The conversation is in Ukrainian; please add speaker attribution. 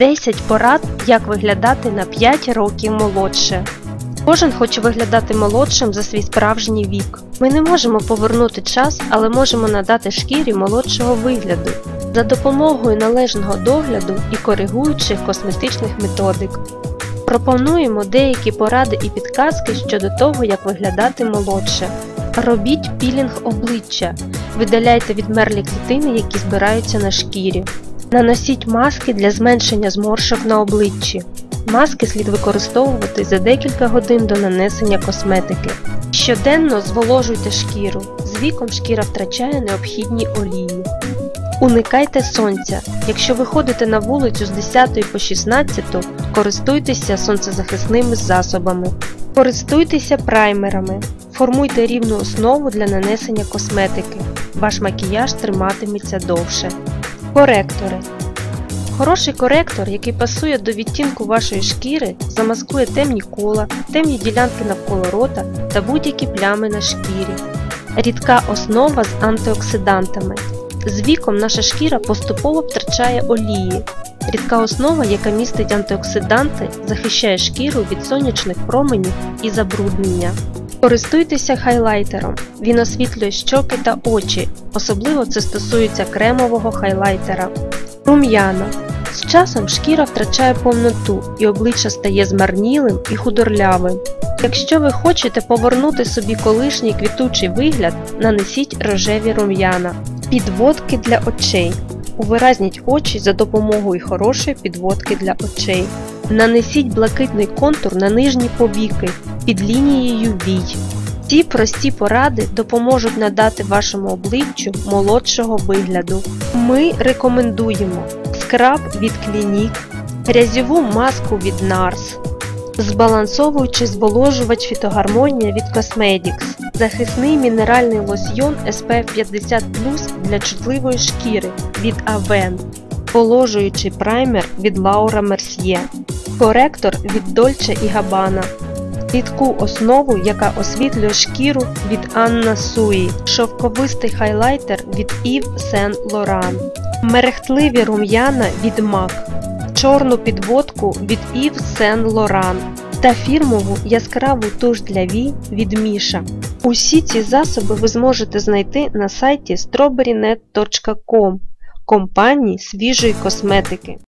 Speaker 1: 10 порад, як виглядати на 5 років молодше. Кожен хоче виглядати молодшим за свій справжній вік. Ми не можемо повернути час, але можемо надати шкірі молодшого вигляду за допомогою належного догляду і коригуючих косметичних методик. Пропонуємо деякі поради і підказки щодо того, як виглядати молодше. Робіть пілінг обличчя. Видаляйте відмерлі клітини, які збираються на шкірі. Наносіть маски для зменшення зморшок на обличчі. Маски слід використовувати за декілька годин до нанесення косметики. Щоденно зволожуйте шкіру. З віком шкіра втрачає необхідні олії. Уникайте сонця. Якщо ви ходите на вулицю з 10 по 16, користуйтеся сонцезахисними засобами. Користуйтеся праймерами. Формуйте рівну основу для нанесення косметики. Ваш макіяж триматиметься довше. Коректори. Хороший коректор, який пасує до відтінку вашої шкіри, замаскує темні кола, темні ділянки навколо рота та будь-які плями на шкірі. Рідка основа з антиоксидантами. З віком наша шкіра поступово втрачає олії. Рідка основа, яка містить антиоксиданти, захищає шкіру від сонячних променів і забруднення. Користуйтеся хайлайтером. Він освітлює щоки та очі, особливо це стосується кремового хайлайтера. Рум'яна. З часом шкіра втрачає повноту і обличчя стає змарнілим і худорлявим. Якщо ви хочете повернути собі колишній квітучий вигляд, нанесіть рожеві рум'яна. Підводки для очей. Увиразніть очі за допомогою хорошої підводки для очей. Нанесіть блакитний контур на нижні повіки під лінією вій. Ці прості поради допоможуть надати вашому обличчю молодшого вигляду. Ми рекомендуємо скраб від Clinique, грязьову маску від NARS, збалансовуючий зволожувач фітогармонія від Cosmetics, захисний мінеральний лосьйон SPF 50 для чутливої шкіри від Aven, положуючий праймер від Laura Mercier, коректор від Dolce Gabbana, рідку основу, яка освітлює шкіру від Anna Sui, шовковистий хайлайтер від Yves Saint Laurent, мерехтливі рум'яна від MAC, чорну підводку від Yves Saint Laurent та фірмову яскраву туш для вій від Міша. Усі ці засоби ви зможете знайти на сайті strawberrynet.com компанії свіжої косметики.